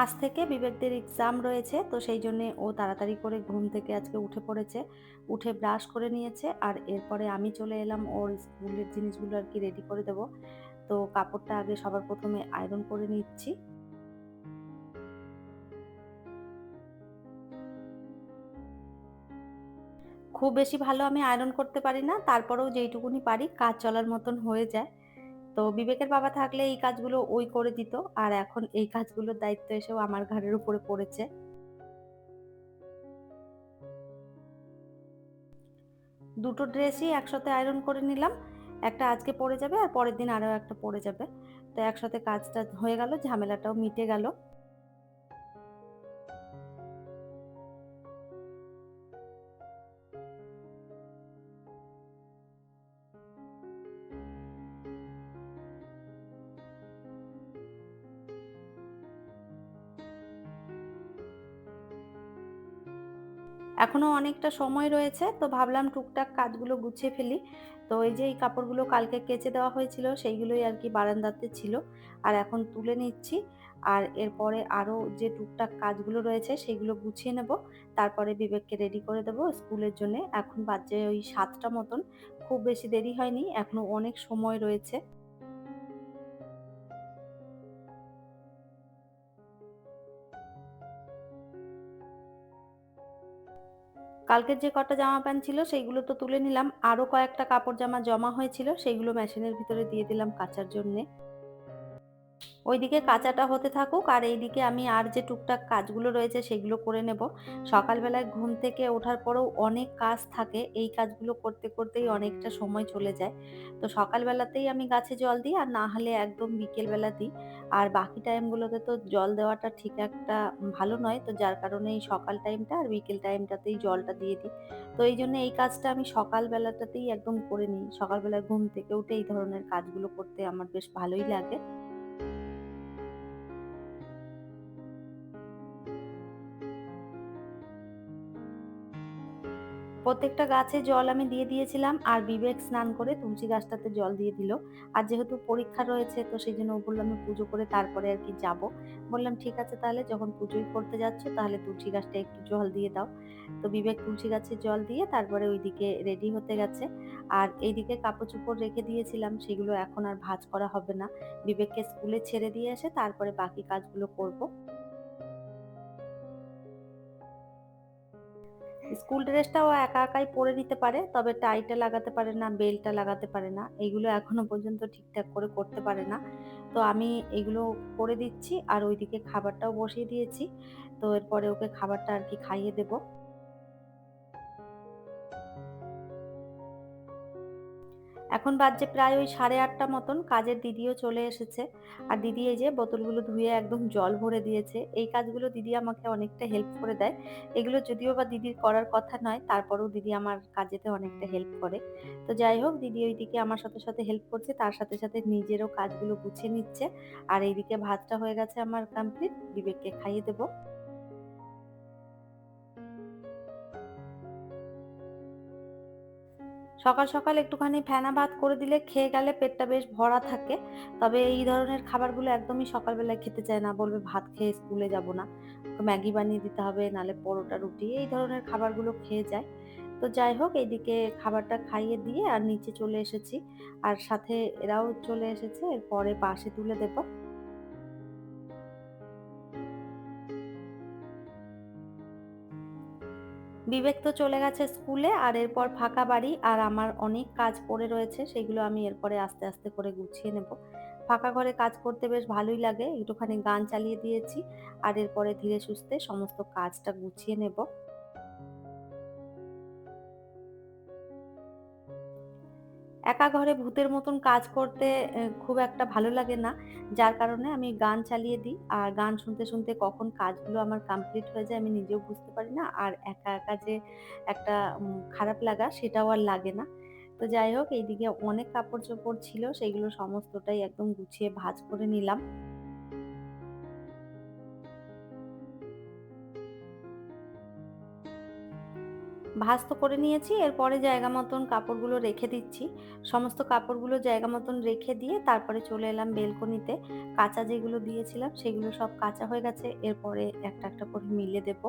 আজ থেকে বিবেকদের এক্সাম রয়েছে, তো সেই জন্যে ও তাড়াতাড়ি করে ঘুম থেকে আজকে উঠে পড়েছে। উঠে ব্রাশ করে নিয়েছে আর এরপরে আমি চলে এলাম ওর স্কুলের জিনিসগুলো আর কি রেডি করে দেব। তো কাপড়টা আগে সবার প্রথমে আয়রন করে নিচ্ছি। খুব বেশি ভালো আমি আয়রন করতে পারি না, তারপরেও যেইটুকুনি পারি, কাজ চলার মতন হয়ে যায়। তো বিবেকের বাবা থাকলে এই কাজগুলো ওই করে দিত। আর এখন এই কাজগুলোর দায়িত্ব এসেও আমার ঘাড়ের উপরে পড়েছে। দুটো ড্রেসই একসাথে আয়রন করে নিলাম। একটা আজকে পরে যাবে আর পরের দিন আরও একটা পরে যাবে। তো একসাথে কাজটা হয়ে গেল, ঝামেলাটাও মিটে গেল। এখনও অনেকটা সময় রয়েছে, তো ভাবলাম টুকটাক কাজগুলো গুছিয়ে ফেলি। তো এই যে এই কাপড়গুলো কালকে কেচে দেওয়া হয়েছিল, সেইগুলোই আর কি বারান্দাতে ছিল, আর এখন তুলে নিচ্ছি। আর এরপরে আরও যে টুকটাক কাজগুলো রয়েছে, সেগুলো গুছিয়ে নেব। তারপরে বিবেককে রেডি করে দেবো স্কুলের জন্য। এখন বাজে ওই সাতটা মতন, খুব বেশি দেরি হয়নি, এখনও অনেক সময় রয়েছে। কালকের যে কটা জামা প্যান্ট ছিল সেইগুলো তো তুলে নিলাম। আরও কয়েকটা কাপড় জামা জমা হয়েছিল, সেইগুলো মেশিনের ভিতরে দিয়ে দিলাম কাচার জন্যে। ওইদিকে কাঁচাটা হতে থাকুক আর এইদিকে আমি আর যে টুকটাক কাজগুলো রয়েছে সেগুলো করে নেব। সকালবেলায় ঘুম থেকে ওঠার পরেও অনেক কাজ থাকে। এই কাজগুলো করতে করতেই অনেকটা সময় চলে যায়। তো সকালবেলাতেই আমি গাছে জল দিই আর না হলে একদম বিকেলবেলা দিই। আর বাকি টাইমগুলোতে তো জল দেওয়াটা ঠিক একটা ভালো নয়। তো যার কারণে এই সকাল টাইমটা আর বিকেল টাইমটাতেই জলটা দিয়ে দিই। তো এই জন্য এই কাজটা আমি সকালবেলাটাতেই একদম করে নিই। সকালবেলা ঘুম থেকে উঠে এই ধরনের কাজগুলো করতে আমার বেশ ভালোই লাগে। প্রত্যেকটা গাছে জল আমি দিয়ে দিয়েছিলাম আর বিবেক স্নান করে তুলসী গাছটাতে জল দিয়ে দিল। আর যেহেতু পরীক্ষা রয়েছে, তো সেই জন্য বললাম আমি পুজো করে তারপরে আর কি যাব। বললাম, ঠিক আছে তাহলে, যখন পুজোই করতে যাচ্ছ, তাহলে তুলসী গাছটা একটু জল দিয়ে দাও। তো বিবেক তুলসী গাছে জল দিয়ে তারপরে ওইদিকে রেডি হতে গেছে। আর এইদিকে কাপড় চোপড় রেখে দিয়েছিলাম, সেগুলো এখন আর ভাজ করা হবে না। বিবেককে স্কুলে ছেড়ে দিয়ে এসে তারপরে বাকি কাজগুলো করব। স্কুল ড্রেসটাও একা একাই পরে নিতে পারে, তবে টাইটা লাগাতে পারে না বেলটা লাগাতে পারে না, এগুলো এখনও পর্যন্ত ঠিকঠাক করে করতে পারে না। তো আমি এগুলো করে দিচ্ছি, আর ওইদিকে খাবারটাও বসিয়ে দিয়েছি। তো এরপরে ওকে খাবারটা আর কি খাইয়ে দেবো। এখন বাজছে প্রায় ওই সাড়ে আটটা মতন, কাজের দিদিও চলে এসেছে। আর দিদি এই যে বোতলগুলো ধুয়ে একদম জল ভরে দিয়েছে, এই কাজগুলো দিদি আমাকে অনেকটা হেল্প করে দেয়। এগুলো যদিও বা দিদির করার কথা নয়, তারপরেও দিদি আমার কাজেতে অনেকটা হেল্প করে। তো যাই হোক, দিদি ওইদিকে আমার সাথে সাথে হেল্প করছে, তার সাথে সাথে নিজেরও কাজগুলো গুছিয়ে নিচ্ছে। আর এইদিকে ভাতটা হয়ে গেছে আমার কমপ্লিট বিবেককে খাইয়ে দেবো। সকাল সকাল একটুখানি ফেনা ভাত করে দিলে খেয়ে গেলে পেটটা বেশ ভরা থাকে। তবে এই ধরনের খাবারগুলো একদমই সকালবেলায় খেতে চায় না, বলবে ভাত খেয়ে স্কুলে যাব না। ম্যাগি বানিয়ে দিতে হবে, নালে পরোটা, রুটি, এই ধরনের খাবারগুলো খেয়ে যায়। তো যাই হোক, এইদিকে খাবারটা খাইয়ে দিয়ে আর নিচে চলে এসেছি। আর সাথে এরাও চলে এসেছে, এরপরে পাশে তুলে দেবো। বিবেক তো চলে গেছে স্কুলে, আর এরপর ফাঁকা বাড়ি, আর আমার অনেক কাজ পড়ে রয়েছে, সেগুলো আমি এরপরে আস্তে আস্তে করে গুছিয়ে নেব। ফাঁকা ঘরে কাজ করতে বেশ ভালোই লাগে, একটুখানি গান চালিয়ে দিয়েছি, আর এরপরে ধীরে সুস্থে সমস্ত কাজটা গুছিয়ে নেব। একা ঘরে ভূতের মতন কাজ করতে খুব একটা ভালো লাগে না। যার কারণে আমি গান চালিয়ে দিই। আর গান শুনতে শুনতে কখন কাজগুলো আমার কমপ্লিট হয়ে যায় আমি নিজেও বুঝতে পারি না। আর একা একা যে একটা খারাপ লাগা সেটাও আর লাগে না। তো যাই হোক, এইদিকে অনেক কাপড় চোপড় ছিল, সেগুলো সমস্তটাই একদম গুছিয়ে ভাজ করে নিলাম। ভাঁজ তো করে নিয়েছি, এরপরে জায়গা মতন কাপড়গুলো রেখে দিচ্ছি। সমস্ত কাপড়গুলো জায়গা মতন রেখে দিয়ে তারপরে চলে এলাম বেলকনিতে। কাঁচা যেগুলো দিয়েছিলাম সেগুলো সব কাঁচা হয়ে গেছে, এরপরে একটা একটা করে মিলে দেবো।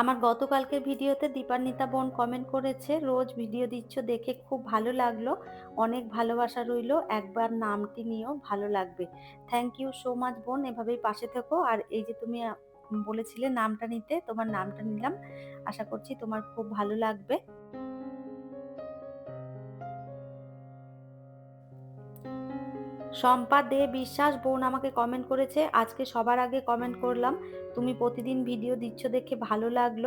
আমার গতকালকের ভিডিওতে দীপান্বিতা বোন কমেন্ট করেছে, রোজ ভিডিও দিচ্ছ, দেখে খুব ভালো লাগল, অনেক ভালোবাসা রইল, একবার নামটি নিয়েও ভালো লাগবে। থ্যাংক ইউ সো মাচ বোন, এভাবেই পাশে থেকো। আর এই যে তুমি বলেছিলে নামটা নিতে, তোমার নামটা নিলাম। আশা করছি তোমার খুব ভালো লাগবে। শম্পা দে বিশ্বাস বোন আমাকে কমেন্ট করেছে। আজকে সবার আগে কমেন্ট করলাম। তুমি প্রতিদিন ভিডিও দিচ্ছ দেখে ভালো লাগল।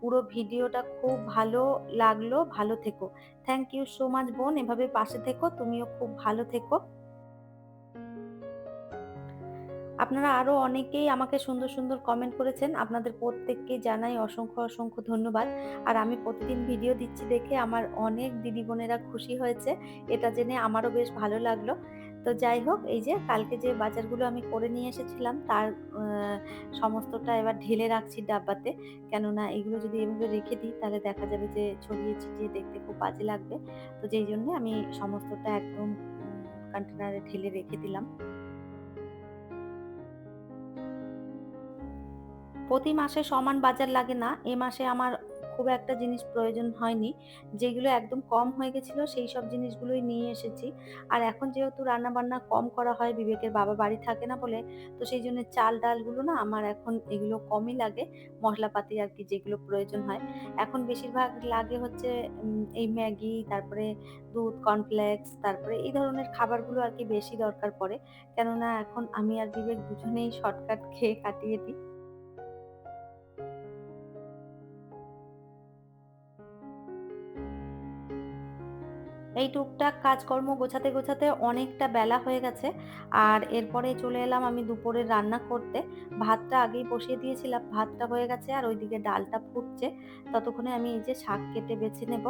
পুরো ভিডিওটা খুব ভালো লাগল। ভালো থেকো। থ্যাংক ইউ সো মাচ বোন। এভাবে পাশে থেকো। তুমিও খুব ভালো থেকো। আপনারা আরও অনেকেই আমাকে সুন্দর সুন্দর কমেন্ট করেছেন। আপনাদের প্রত্যেককে জানাই অসংখ্য অসংখ্য ধন্যবাদ। আর আমি প্রতিদিন ভিডিও দিচ্ছি দেখে আমার অনেক দিদি বোনেরা খুশি হয়েছে। এটা জেনে আমারও বেশ ভালো লাগল। তো যাই হোক, এই যে কালকে যে বাজারগুলো আমি করে নিয়ে এসেছিলাম, তার সমস্তটা এবার ঢেলে রাখছি ডাব্বাতে। কেননা এগুলো যদি এভাবে রেখে দিই, তাহলে দেখা যাবে যে ছড়িয়ে ছিটিয়ে দেখতে খুব বাজে লাগবে। তো যেই জন্য আমি সমস্তটা একদম কন্টেনারে ঢেলে রেখে দিলাম। প্রতি মাসে সমান বাজার লাগে না। এ মাসে আমার খুব একটা জিনিস প্রয়োজন হয়নি। যেগুলো একদম কম হয়ে গেছিল, সেই সব জিনিসগুলোই নিয়ে এসেছি। আর এখন যেহেতু রান্না বান্না কম করা হয়, বিবেকের বাবা বাড়ি থাকে না বলে, তো সেই জন্য চাল ডালগুলো না আমার এখন এগুলো কমই লাগে, মশলাপাতি আর কি যেগুলো প্রয়োজন হয়। এখন বেশিরভাগ লাগে হচ্ছে এই ম্যাগি, তারপরে দুধ কর্নফ্লেক্স তারপরে এই ধরনের খাবারগুলো আর কি বেশি দরকার পড়ে। কেননা এখন আমি আর বিবেক দুজনেই শর্টকাট খেয়ে কাটিয়ে দিই। এই টুকটাক কাজকর্ম গোছাতে গোছাতে অনেকটা বেলা হয়ে গেছে। আর এরপরে চলে এলাম আমি দুপুরে রান্না করতে। ভাতটা আগেই বসিয়ে দিয়েছিলাম, ভাতটা হয়ে গেছে আর ওইদিকে ডালটা ফুটছে। ততক্ষণে আমি এই যে শাক কেটে বেছে নেব।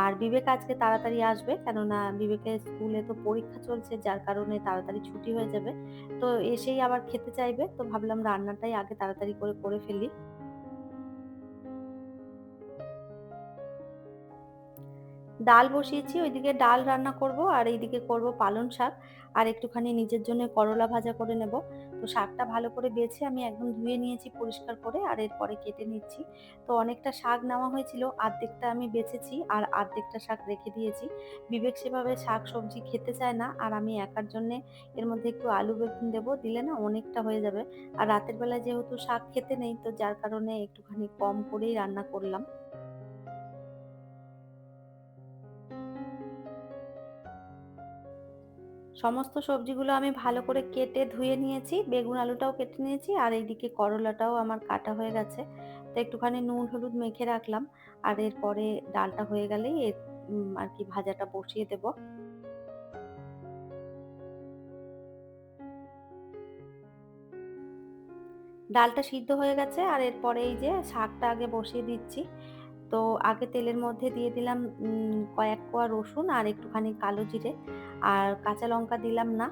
আর বিবেক আজকে তাড়াতাড়ি আসবে কেননা বিবেকের স্কুলে তো পরীক্ষা চলছে, যার কারণে তাড়াতাড়ি ছুটি হয়ে যাবে। তো এসেই আবার খেতে চাইবে। তো ভাবলাম রান্নাটাই আগে তাড়াতাড়ি করে করে ফেলি। ডাল বসিয়েছি, ওইদিকে ডাল রান্না করব আর এইদিকে করব পালং শাক। আর একটুখানি নিজের জন্য করলা ভাজা করে নেব। তো শাকটা ভালো করে বেছে আমি একদম ধুয়ে নিয়েছি পরিষ্কার করে আর এরপরে কেটে নিচ্ছি। তো অনেকটা শাক নেওয়া হয়েছিল, আর্ধেকটা আমি বেছেছি আর আর্ধেকটা শাক রেখে দিয়েছি। বিবেক সেভাবে শাক সবজি খেতে চায় না আর আমি একার জন্যে এর মধ্যে একটু আলু বেগুন দেবো, দিলে না অনেকটা হয়ে যাবে। আর রাতের বেলায় যেহেতু শাক খেতে নেই, তো যার কারণে একটুখানি কম করেই রান্না করলাম। সমস্ত সবজিগুলো আমি ভালো করে কেটে ধুয়ে নিয়েছি, বেগুন আলুটাও কেটে নিয়েছি, আর এইদিকে করলাটাও আমার কাটা হয়ে গেছে। তো একটুখানি নুন হলুদ মেখে রাখলাম, আর এরপরে ডালটা হয়ে গেলেই আর কি ভাজাটা বসিয়ে দেব। ডালটা সিদ্ধ হয়ে গেছে, আর এরপরে এই যে শাকটা আগে বসিয়ে দিচ্ছি। তো আগে তেলের মধ্যে দিয়ে দিলাম কয়েক কোয়া রসুন আর একটুখানি কালো জিরে। আর কাঁচা লঙ্কা দিলাম না,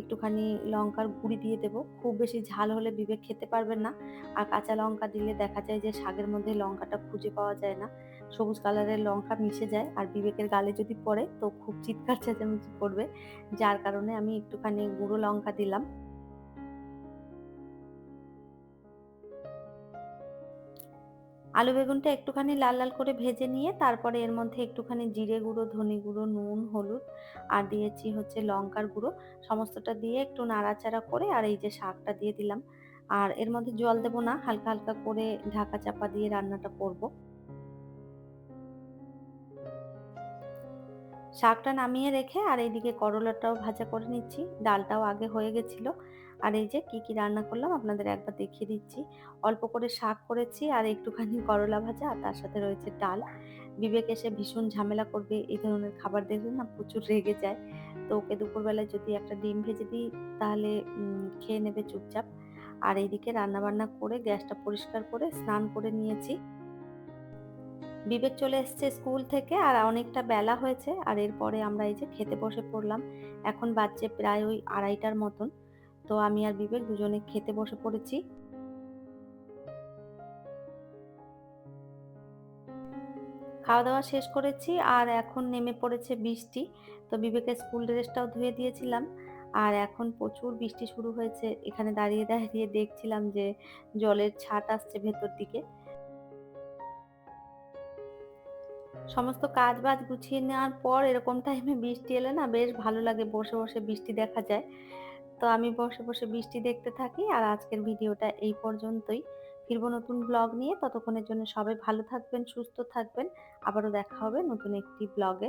একটুখানি লঙ্কার গুঁড়ি দিয়ে দেবো। খুব বেশি ঝাল হলে বিবেক খেতে পারবেন না। আর কাঁচা লঙ্কা দিলে দেখা যায় যে শাকের মধ্যে লঙ্কাটা খুঁজে পাওয়া যায় না। সবুজ কালারের লঙ্কা মিশে যায় আর বিবেকের গালে যদি পড়ে তো খুব চিৎকার চেঁচামেচি করবে। যার কারণে আমি একটুখানি গুঁড়ো লঙ্কা দিলাম। আলু বেগুনটা একটুখানি লাল লাল করে ভেজে নিয়ে তারপরে এর মধ্যে একটুখানি জিরে গুঁড়ো, ধনে গুঁড়ো, নুন, হলুদ আর দিয়েছি হচ্ছে লঙ্কার গুঁড়ো। সমস্তটা দিয়ে একটু নাড়াচাড়া করে আর এই যে শাকটা দিয়ে দিলাম। আর এর মধ্যে জল দেবো না, হালকা হালকা করে ঢাকা চাপা দিয়ে রান্নাটা করব। শাকটা নামিয়ে রেখে আর এইদিকে করলাটাও ভাজা করে নিচ্ছি। ডালটাও আগে হয়ে গেছিল। আর এই যে কি কি রান্না করলাম আপনাদের একবার দেখিয়ে দিচ্ছি। অল্প করে শাক করেছি আর একটুখানি করলা ভাজা আর তার সাথে রয়েছে ডাল। বিবেক এসে ভীষণ ঝামেলা করবে, এই ধরনের খাবার দেখলে না প্রচুর রেগে যায়। তো ওকে দুপুরবেলায় যদি একটা ডিম ভেজে দিই, তাহলে খেয়ে নেবে চুপচাপ। আর এইদিকে রান্নাবান্না করে গ্যাসটা পরিষ্কার করে স্নান করে নিয়েছি। বিবেক চলে এসছে স্কুল থেকে আর অনেকটা বেলা হয়েছে আর এরপরে আমরা এই যে খেতে বসে পড়লাম। এখন বাজছে প্রায় ওই আড়াইটার মতন। তো আমি আর বিবেক দুজনে খেতে বসে পড়েছি। খাওয়া দাওয়া শেষ করেছি আর এখন নেমে পড়েছে বৃষ্টি। তো বিবেকের স্কুল ড্রেসটাও ধুয়ে দিয়েছিলাম। আর এখন প্রচুর বৃষ্টি শুরু হয়েছে। এখানে দাঁড়িয়ে দাঁড়িয়ে দেখছিলাম যে জলের ছাট আসছে ভেতর দিকে। সমস্ত কাজ বাজ গুছিয়ে নেওয়ার পর এরকম টাইমে বৃষ্টি এলে না বেশ ভালো লাগে। বসে বসে বৃষ্টি দেখা যায়। তো আমি বসে বসে বৃষ্টি দেখতে থাকি আর আজকের ভিডিওটা এই পর্যন্তই। ফিরবো নতুন ব্লগ নিয়ে। ততক্ষণের জন্য সবাই ভালো থাকবেন, সুস্থ থাকবেন। আবারও দেখা হবে নতুন একটি ব্লগে